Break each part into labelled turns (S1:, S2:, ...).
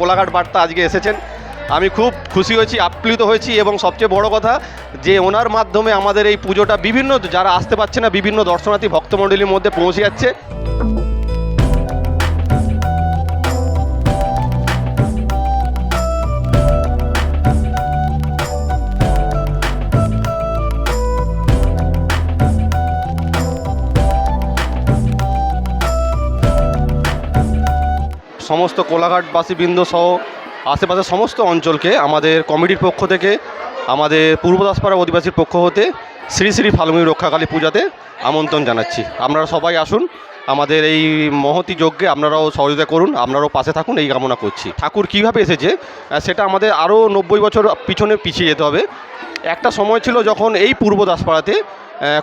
S1: কোলাঘাট বার্তা আজকে এসেছেন। আমি খুব খুশি হয়েছি, আপ্লুত হয়েছি এবং সবচেয়ে বড় কথা যে ওনার মাধ্যমে আমাদের এই পুজোটা বিভিন্ন যারা আসতে পারছে না, বিভিন্ন দর্শনার্থী, ভক্তমণ্ডলীর মধ্যে পৌঁছে যাচ্ছে। সমস্ত কোলাঘাটবাসীবৃন্দ সহ আশেপাশের সমস্ত অঞ্চলকে আমাদের কমিটির পক্ষ থেকে, আমাদের পূর্বদাসপাড়া অধিবাসীর পক্ষ হতে শ্রী শ্রী ফাল্গুনী রক্ষাকালী পূজাতে আমন্ত্রণ জানাচ্ছি। আপনারা সবাই আসুন, আমাদের এই মহতি যজ্ঞে আপনারাও সহযোগিতা করুন, আপনারাও পাশে থাকুন, এই কামনা করছি। ঠাকুর কীভাবে এসেছে সেটা আমাদের আরও নব্বই বছর পিছনে পিছিয়ে যেতে হবে। একটা সময় ছিল যখন এই পূর্ব দাসপাড়াতে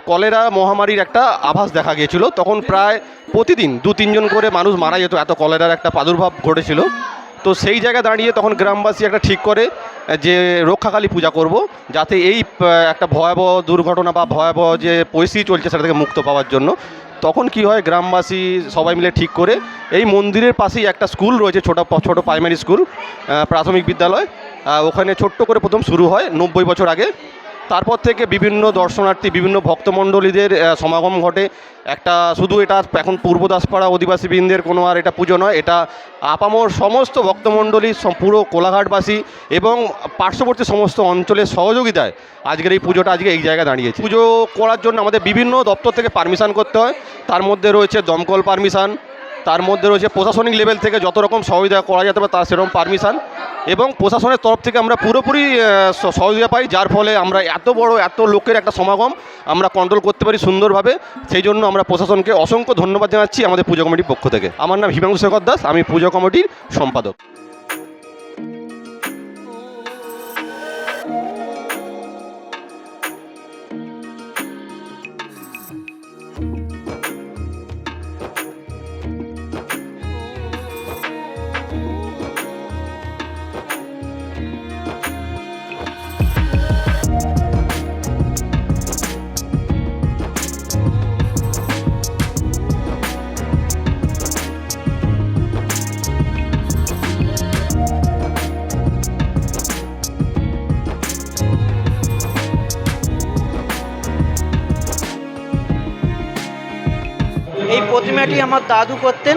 S1: কলেরা মহামারীর একটা আভাস দেখা গিয়েছিল। তখন প্রায় প্রতিদিন দু, তিনজন করে মানুষ মারা যেত। এত কলেরার একটা প্রাদুর্ভাব ঘটেছিল। তো সেই জায়গায় দাঁড়িয়ে তখন গ্রামবাসী একটা ঠিক করে যে রক্ষাকালী পূজা করব, যাতে এই একটা ভয়াবহ দুর্ঘটনা বা ভয়াবহ যে পরিস্থিতি চলছে সেটা থেকে মুক্ত পাওয়ার জন্য। তখন কি হয়, গ্রামবাসী সবাই মিলে ঠিক করে, এই মন্দিরের পাশেই একটা স্কুল রয়েছে, ছোটো ছোটো প্রাইমারি স্কুল প্রাথমিক বিদ্যালয়। ওখানে ছোট্ট করে প্রথম শুরু হয়, নব্বই বছর আগে। তারপর থেকে বিভিন্ন দর্শনার্থী, বিভিন্ন ভক্তমণ্ডলীদের সমাগম ঘটে। একটা শুধু এটা এখন পূর্ব দাসপাড়া অধিবাসীবৃন্দের কোনো আর এটা পুজো নয়, এটা আপামর সমস্ত ভক্তমণ্ডলী পুরো কোলাঘাটবাসী এবং পার্শ্ববর্তী সমস্ত অঞ্চলের সহযোগিতায় আজকের এই পুজোটা আজকে এই জায়গায় দাঁড়িয়েছে। পুজো করার জন্য আমাদের বিভিন্ন দপ্তর থেকে পারমিশন করতে হয়। তার মধ্যে রয়েছে দমকল পারমিশন তার মধ্যে রয়েছে প্রশাসনিক লেভেল থেকে যত রকম সহযোগিতা করা যেতে পারে তার সেরকম পারমিশান এবং প্রশাসনের তরফ থেকে আমরা পুরোপুরি সহযোগিতা পাই, যার ফলে আমরা এত বড়, এত লোকের একটা সমাগম আমরা কন্ট্রোল করতে পারি সুন্দরভাবে। সেই জন্য আমরা প্রশাসনকে অসংখ্য ধন্যবাদ জানাচ্ছি আমাদের পুজো কমিটির পক্ষ থেকে। আমার নাম হিমাংশু শেখর দাস, আমি পুজো কমিটির সম্পাদক।
S2: এই প্রতিমাটি আমার দাদু করতেন।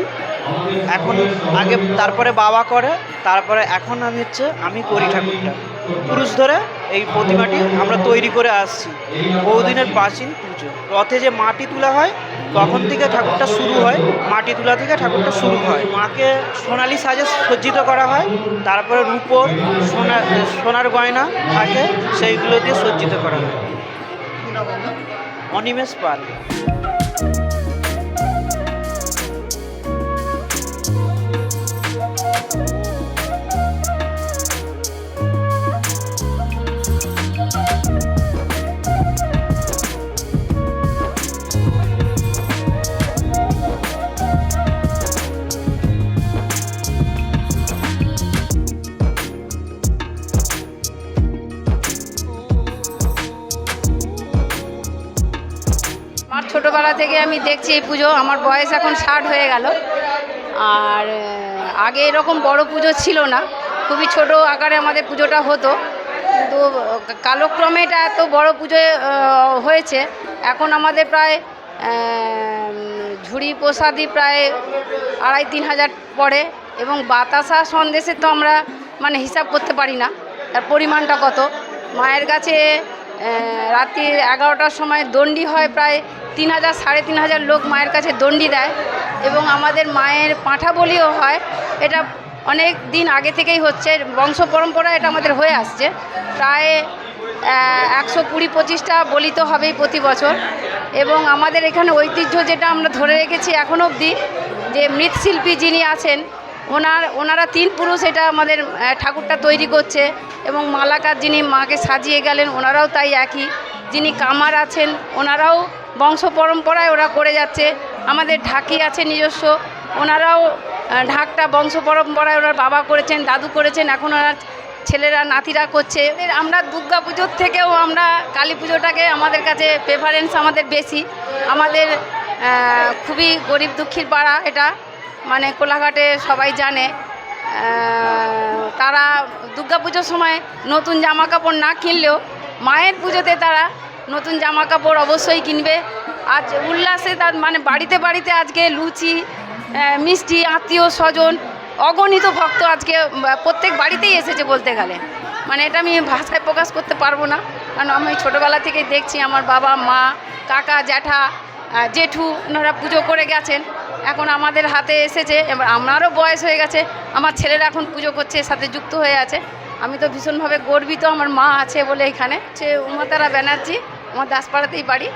S2: এখন আগে তারপরে বাবা করে, তারপরে এখন আমি হচ্ছে, আমি করি ঠাকুরটা। পুরুষ ধরে এই প্রতিমাটি আমরা তৈরি করে আসছি। বহুদিনের প্রাচীন পুজো। রথে যে মাটি তোলা হয়, তখন থেকে ঠাকুরটা শুরু হয়। মাটি তোলা থেকে ঠাকুরটা শুরু হয়। মাকে সোনালি সাজে সজ্জিত করা হয়। তারপরে রূপোর সোনা, সোনার গয়না থাকে, সেইগুলো দিয়ে সজ্জিত করা হয়। অনিমেষ পাল।
S3: আমার ছোটোবেলা থেকে আমি দেখছি এই পুজো, আমার বয়স এখন ষাট হয়ে গেল। আর আগে এরকম বড় পুজো ছিল না। খুবই ছোট আকারে আমাদের পুজোটা হতো। কিন্তু কালক্রমে এটা এত বড় পুজো হয়েছে। এখন আমাদের প্রায় ঝুড়ি প্রসাদি প্রায় আড়াই তিন হাজার পড়ে। এবং বাতাসা সন্দেশে তো আমরা মানে হিসাব করতে পারি না। তার পরিমাণটা কত? মায়ের কাছে রাত্রি এগারোটার সময় দণ্ডি হয় প্রায় তিন হাজার সাড়ে তিন হাজার লোক মায়ের কাছে দণ্ডি দেয় এবং আমাদের মায়ের পাঁঠা বলিও হয়। এটা অনেক দিন আগে থেকেই হচ্ছে, বংশ পরম্পরা এটা আমাদের হয়ে আসছে। প্রায় একশো কুড়ি পঁচিশটা বলি তো হবেই প্রতি বছর। এবং আমাদের এখানে ঐতিহ্য যেটা আমরা ধরে রেখেছি এখন অবধি, যে মৃৎশিল্পী যিনি আছেন, ওনার, ওনারা তিন পুরুষ এটা আমাদের ঠাকুরটা তৈরি করছে এবং মালাকার যিনি মাকে সাজিয়ে গেলেন, ওনারাও তাই একই। যিনি কামার আছেন, ওনারাও বংশ পরম্পরায় ওরা করে যাচ্ছে। আমাদের ঢাকি আছে নিজস্ব। ওনারাও ঢাকটা বংশ পরম্পরায় ওনার বাবা করেছেন, দাদু করেছেন। এখন ওনার ছেলেরা, নাতিরা করছে। আমরা দুর্গা পুজোর থেকেও আমরা কালী পুজোটাকে আমাদের কাছে প্রেফারেন্স আমাদের বেশি। আমাদের খুবই গরিব দুঃখীর পাড়া এটা। মানে কোলাঘাটে সবাই জানে। তারা দুর্গা পুজোর সময় নতুন জামা কাপড় না কিনলেও মায়ের পুজোতে তারা নতুন জামা কাপড় অবশ্যই কিনবে। আজ উল্লাসে তার মানে বাড়িতে বাড়িতে আজকে লুচি মিষ্টি, আত্মীয় স্বজন, অগণিত ভক্ত আজকে প্রত্যেক বাড়িতেই এসেছে বলতে গেলে। মানে এটা আমি ভাষায় প্রকাশ করতে পারব না। কারণ আমি ছোটোবেলা থেকে দেখছি আমার বাবা, মা, কাকা, জ্যাঠা জেঠু, ওনারা পুজো করে গেছেন। এখন আমাদের হাতে এসেছে। এবার আমারও বয়স হয়ে গেছে। আমার ছেলেরা এখন পুজো করছে সাথে যুক্ত হয়ে আছে। আমি তো ভীষণভাবে গর্বিত। আমার মা আছে বলে এখানে। সে উমাতারা ব্যানার্জি। আমার দাসপাড়াতেই বাড়ি।